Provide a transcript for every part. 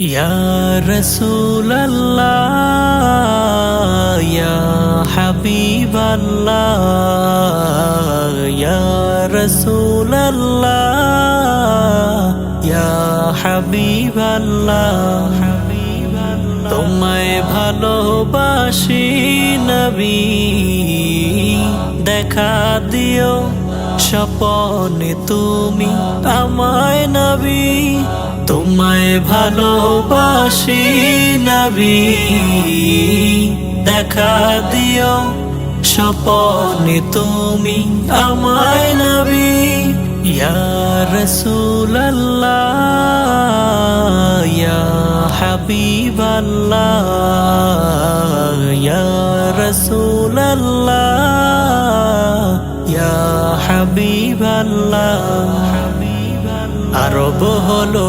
يا رسول الله يا حبيب الله يا رسول الله يا حبيب الله حبيب الله তোমায় ভালোবাসি নবী দেখা দিও স্বপনে তুমি আমায় নবী তোমায় ভালোবাসি নবী। দেখা দিও স্বপনে তুমি আমায় নবী। ইয়া রসুল্লাহ ইয়া হাবিব আল্লাহ ইয়া রসুল্লাহ ইয়া হাবিব আল্লাহ আরব হলো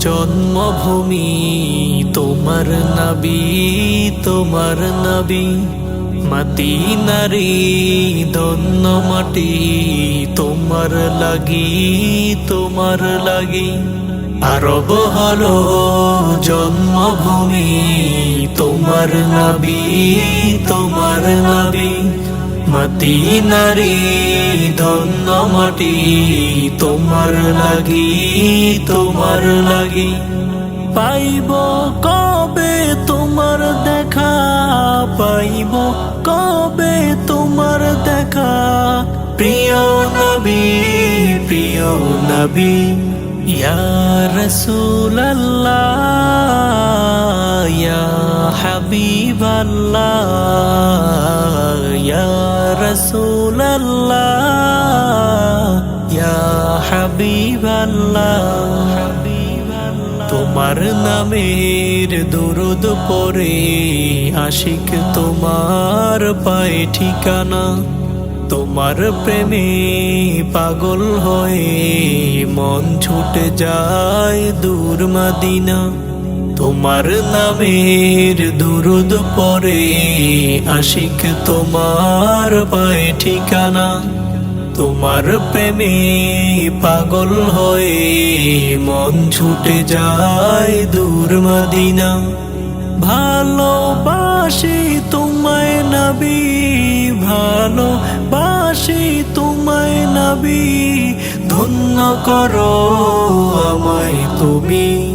জন্মভূমি, তোমার নবী তোমার নবী। মাতি নারী ধন্য মাটি, তোমার লাগি তোমার লাগি। আরব হলো জন্মভূমি, তোমার নবী তোমার নবী। মাতি নারী ধন্য মাটি, তোমার লাগি তোমার লাগি। পাইব কবে তোমার দেখা, পাইব কবে তোমার দেখা। প্রিয় নবী প্রিয় নবী, ইয়া রসুল্লাহ ইয়া হাবিব আল্লাহ ইয়া আল্লাহ তোমার নামের দুরুদ পরে আশিক তোমার পায়ে ঠিকানা, তোমার প্রেমে পাগল হয়ে মন ছুটে যায় দূর মাদিনা। তোমার নামের দুরুদ পরে আশিক তোমার পায়ে ঠিকানা। তোমার প্রেমে পাগল হয়ে মন ছুটে যায় দূর মদিনা। ভালোবাসি তোমায় নবী, ভালোবাসি তোমায় নবী। ধন্য করো আমায় তুমি।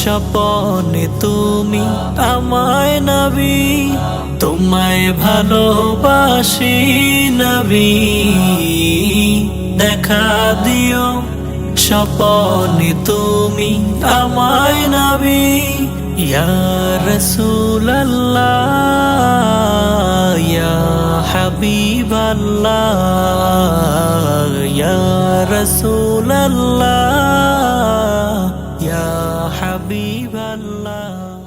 স্বপনে তুমি আমায় নবী, তোমায় ভালোবাসি নবী। দেখা দিও স্বপনে তুমি আমায় নবী, ইয়া রসুল্লাহ ইয়া হাবিব আল্লাহ ইয়া রসুল্লাহ ইয়া হাবিবাল্লাহ